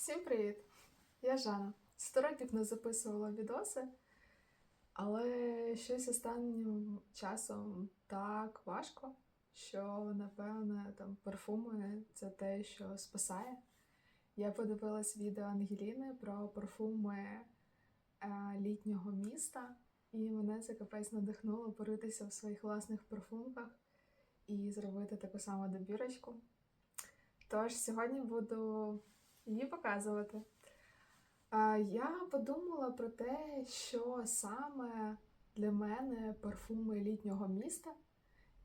Всім привіт! Я Жанна. Сто років не записувала відоси, але щось останнім часом так важко, що напевне там парфуми це те, що спасає. Я подивилась відео Ангеліни про парфуми е, літнього міста, і мене це капець надихнуло поритися в своїх власних парфумках і зробити таку саму добірочку. Тож сьогодні буду її показувати. Я подумала про те, що саме для мене парфуми літнього міста,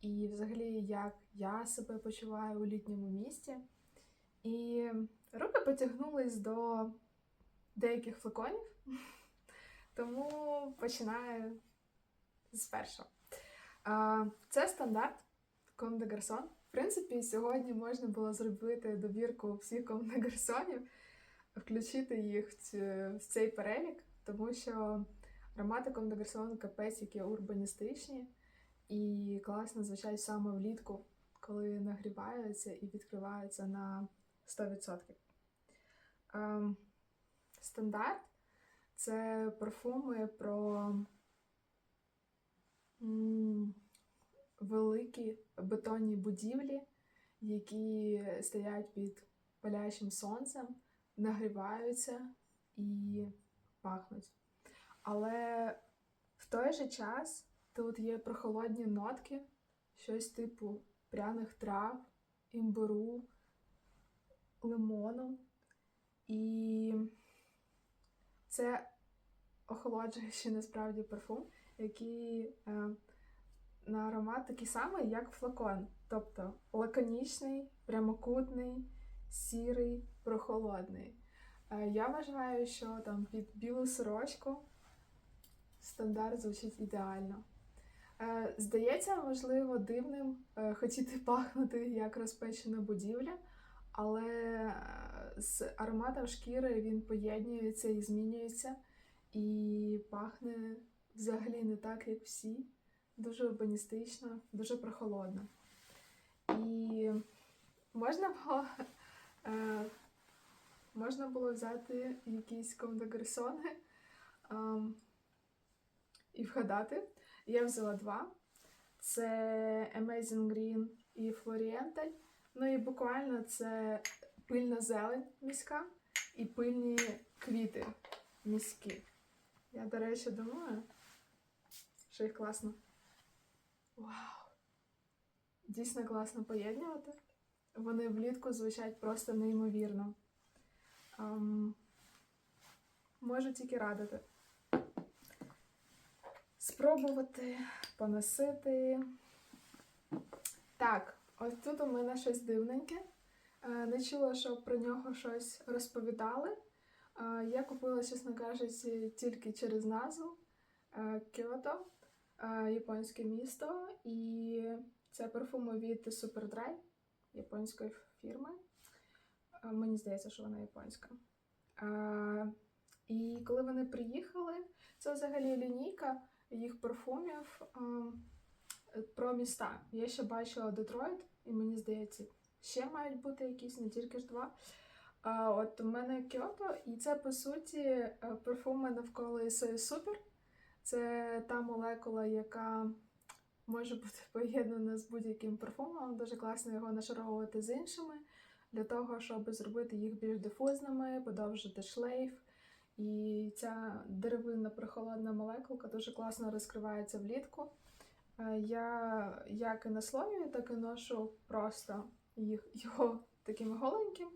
і взагалі як я себе почуваю у літньому місті. І руки потягнулись до деяких флаконів, тому починаю з першого. Це стандарт de Garçon. Принципі, сьогодні можна було зробити добірку всіх Comme включити їх в, цей перелік, тому що аромати de капець, які урбаністичні і класно звучать саме влітку, коли нагріваються і відкриваються на 100%. Ем, стандарт це парфуми про м, великі бетонні будівлі, які стоять під палящим сонцем, нагріваються і пахнуть. Але в той же час тут є прохолодні нотки, щось типу пряних трав, імбиру, лимону. І це охолоджуючий насправді парфум, який е, на аромат такий самий, як флакон. Тобто лаконічний, прямокутний, сірий, прохолодний. Е, Я вважаю, що там під білу сорочку стандарт звучить ідеально. Е, Здається, можливо, дивним е, хотіти пахнути як розпечена будівля, але з ароматом шкіри він поєднується і змінюється, і пахне взагалі не так, як всі. Дуже урбаністично, дуже прохолодно. І можна було, е, можна було взяти якісь комдегерсони ем, і вгадати. Я взяла два: це Amazing Green і Floriental. Ну і буквально це пильна зелень міська і пильні квіти міські. Я, до речі, думаю, що їх класно. Вау! Дійсно класно поєднувати. Вони влітку звучать просто неймовірно. Ем, можу тільки радити. Спробувати, поносити. Так, ось тут у мене щось дивненьке. Е, Не чула, що про нього щось розповідали. Е, Я купила, чесно кажучи, тільки через назву Е, е, японське місто, і це парфуми від Superdry, японської фірми. Е, Мені здається, що вона японська. Е, І коли вони приїхали, це взагалі лінійка їх парфумів е, про міста. Я ще бачила Детройт, і мені здається, ще мають бути якісь, не тільки ж два. От у мене Кіото, і це по суті е, парфуми навколо Ісої Супер. Це та молекула, яка може бути поєднана з будь-яким парфумом. Дуже класно його нашаровувати з іншими для того, щоб зробити їх більш дифузними, подовжити шлейф. І ця деревинна прохолодна молекулка дуже класно розкривається влітку. Е, Я як і наслоюю, так і ношу просто їх, його таким голеньким.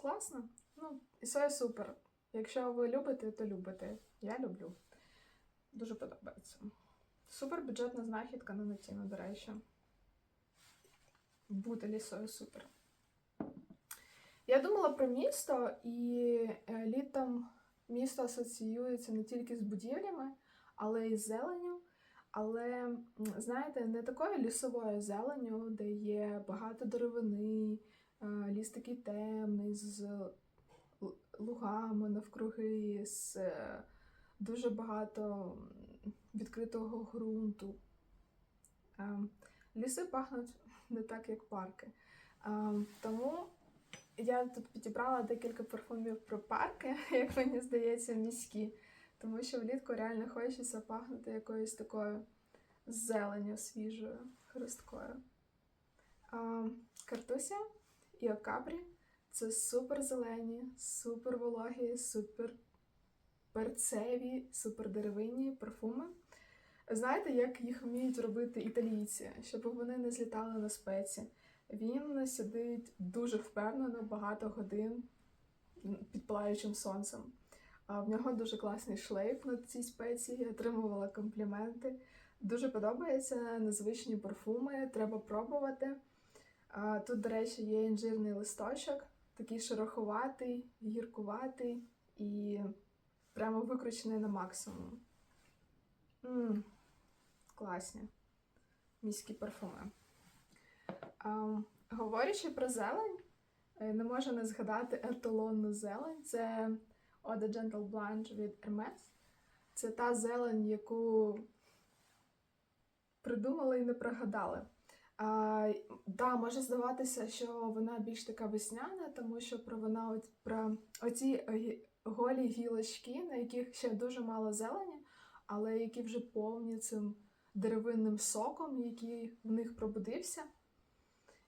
Класно. Ну, і все супер. Якщо ви любите, то любите. Я люблю. Дуже подобається. Супер бюджетна знахідка на націну, до речі. Бути лісою супер. Я думала про місто, і е, літом місто асоціюється не тільки з будівлями, але й з зеленню. Але, знаєте, не такою лісовою зеленю, де є багато деревини, е, ліс такий темний, з лугами навкруги, з е, дуже багато відкритого ґрунту. Ем, Ліси пахнуть не так, як парки. Ем, Тому я тут підібрала декілька парфумів про парки, як мені здається, міські. Тому що влітку реально хочеться пахнути якоюсь такою зеленю свіжою, хрусткою. Картуся і Окапрі це супер зелені, супер вологі, супер перцеві, супер деревинні парфуми. Знаєте, як їх вміють робити італійці, щоб вони не злітали на спеці. Він сидить дуже впевнено багато годин під палаючим сонцем. В нього дуже класний шлейф на цій спеції, я отримувала компліменти. Дуже подобаються незвичні парфуми, треба пробувати. Тут, до речі, є інжирний листочок, такий шероховатий, гіркуватий і прямо викручений на максимум. м класні міські парфуми. А, говорячи про зелень, е, не можу не згадати еталонну зелень. Це Eau Gentle Blanche від Hermes. Це та зелень, яку придумали і не прогадали. А, да, може здаватися, що вона більш така весняна, тому що про вона от, про оці голі гілочки, на яких ще дуже мало зелені, але які вже повні цим деревинним соком, який в них пробудився.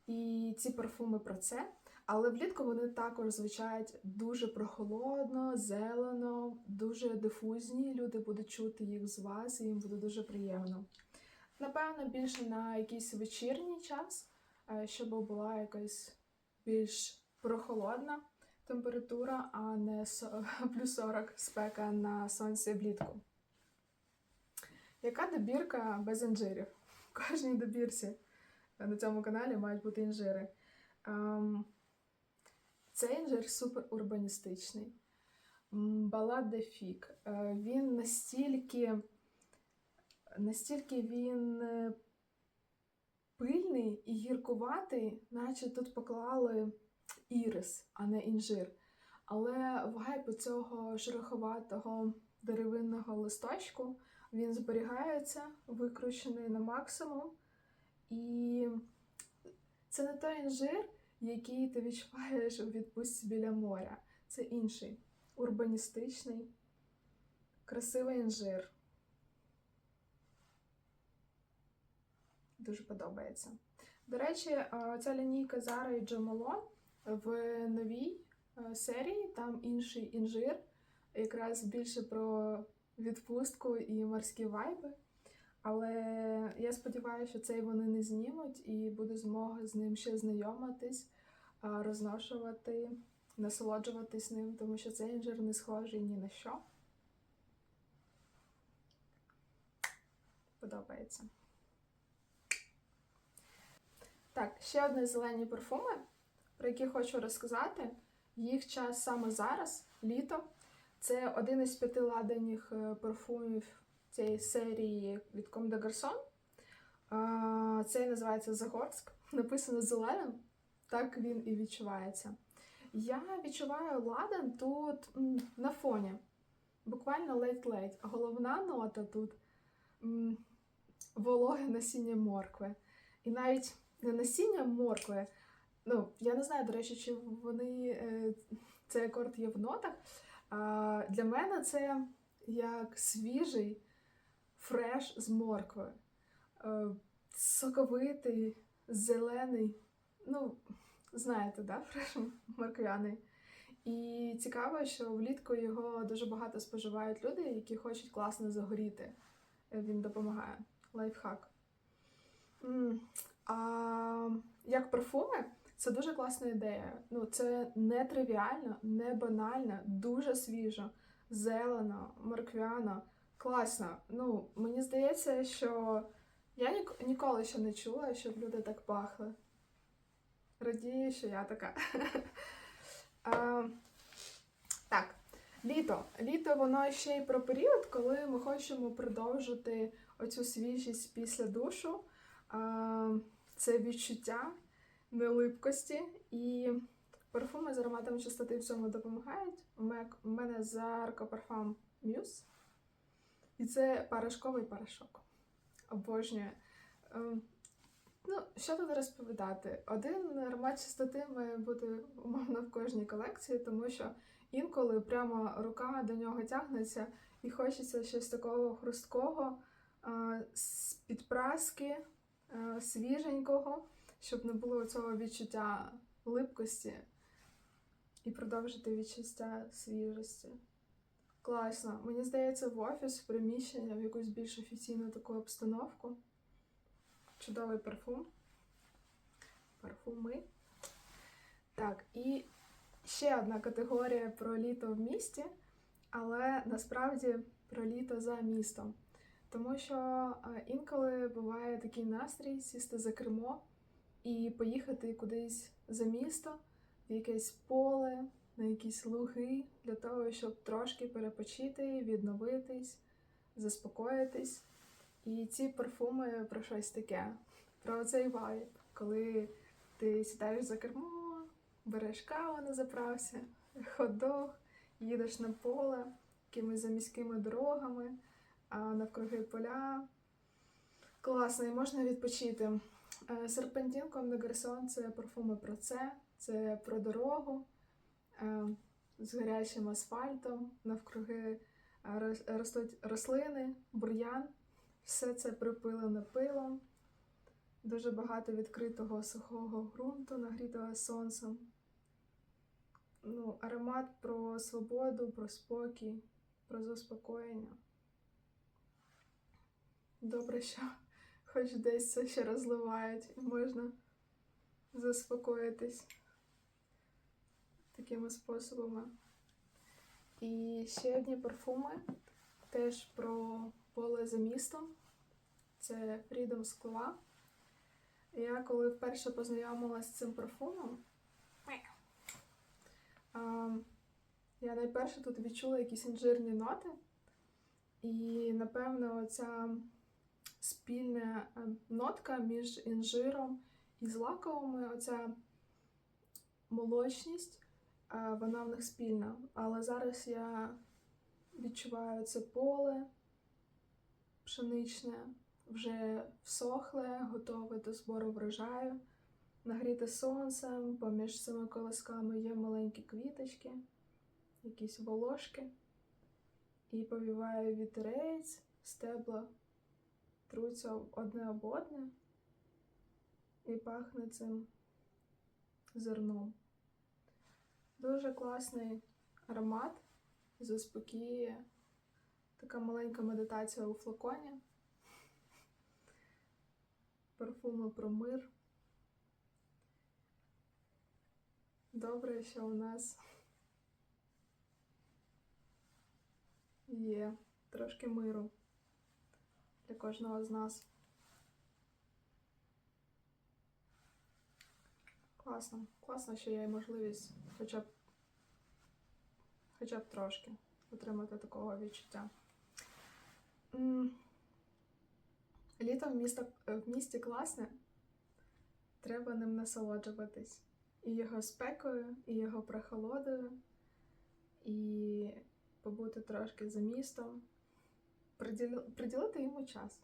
І ці парфуми про це. Але влітку вони також звучать дуже прохолодно, зелено, дуже дифузні. Люди будуть чути їх з вас, і їм буде дуже приємно. Напевно, більше на якийсь вечірній час, е, щоб була якась більш прохолодна температура, а не плюс 40 спека на сонці влітку. Яка добірка без інжирів? В кожній добірці на цьому каналі мають бути інжири. Ем, Цей інжир супер урбаністичний. Балад де Фік. Е, Він настільки, настільки він е, пильний і гіркуватий, наче тут поклали ірис, а не інжир. Але вайп цього шероховатого деревинного листочку він зберігається, викручений на максимум. І це не той інжир, який ти відчуваєш у відпустці біля моря. Це інший урбаністичний, красивий інжир. Дуже подобається. До речі, е, ця лінійка Zara і Джамалон в новій е, серії там інший інжир, якраз більше про відпустку і морські вайби. Але я сподіваюся, що цей вони не знімуть і буде змога з ним ще знайомитись, розношувати, насолоджуватись ним, тому що цей інжир не схожий ні на що. Подобається. Так, ще одні зелені парфуми, про які хочу розказати. Їх час саме зараз, літо. Це один із п'яти ладаних е, парфумів цієї серії від Comme des Garçons. А, Цей називається Загорськ. Написано зеленим, так він і відчувається. Я відчуваю ладан тут на фоні. Буквально ледь-ледь. Головна нота тут вологе насіння моркви. І навіть насіння моркви. Ну, я не знаю, до речі, чи вони е, цей акорд є в нотах. А, для мене це як свіжий фреш з моркви. Е, соковитий, зелений. Ну, знаєте, да, фреш морквяний. І цікаво, що влітку його дуже багато споживають люди, які хочуть класно загоріти. Е, Він допомагає. Лайфхак. А як парфуми, це дуже класна ідея. Ну, це не тривіально, не банально, дуже свіжо, зелено, морквяно, класно. Ну, мені здається, що я нік- ніколи ще не чула, щоб люди так пахли. Радію, що я така. А, так, літо. Літо воно ще й про період, коли ми хочемо продовжити оцю свіжість після душу. А, це відчуття нелипкості і парфуми з ароматом чистоти в цьому допомагають. У мене Zarco Parfum Muse. І це порошковий порошок. Обожнюю. Ем, Ну, що тут розповідати? Один аромат чистоти має бути умовно в кожній колекції, тому що інколи прямо рука до нього тягнеться і хочеться щось такого хрусткого, з-під праски, а, свіженького, щоб не було цього відчуття липкості і продовжити відчуття свіжості. Класно. Мені здається, в офіс, в приміщення, в якусь більш офіційну таку обстановку. Чудовий парфум. Парфуми. Так, і ще одна категорія про літо в місті, але насправді про літо за містом. Тому що е, інколи буває такий настрій сісти за кермо і поїхати кудись за місто, в якесь поле, на якісь луги, для того, щоб трошки перепочити, відновитись, заспокоїтись. І ці парфуми про щось таке, про цей вайб, коли ти сідаєш за кермо, береш каву на заправці, хот-дог, їдеш на поле якимись заміськими дорогами, навкруги поля. Класно, і можна відпочити. Е, Серпентін Comme de Garçon – це парфуми про це, це про дорогу е, з гарячим асфальтом, навкруги е, ростуть рослини, бур'ян. Все це припилене пилом, дуже багато відкритого сухого ґрунту, нагрітого сонцем. Ну, аромат про свободу, про спокій, про заспокоєння. Добре, що хоч десь це ще розливають і можна заспокоїтись такими способами. І ще одні парфуми теж про поле за містом. Це Freedom Скла. Я коли вперше познайомилася з цим парфумом, я найперше тут відчула якісь інжирні ноти. І, напевно, ця спільна е, нотка між інжиром і злаковими, оця молочність, е, вона в них спільна. Але зараз я відчуваю це поле пшеничне, вже всохле, готове до збору врожаю. Нагріте сонцем, поміж цими колосками є маленькі квіточки, якісь волошки. І повіває вітерець, стебла труться одне об одне і пахне цим зерном. Дуже класний аромат, заспокіює. Така маленька медитація у флаконі. Парфуми про мир. Добре, що у нас є трошки миру для кожного з нас. Класно. Класно, що є можливість хоча б хоча б трошки отримати такого відчуття. Літо в, місто, в місті класне, треба ним насолоджуватись. І його спекою, і його прохолодою, і побути трошки за містом, приділити йому час,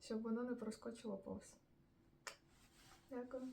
щоб воно не проскочило повз. Дякую.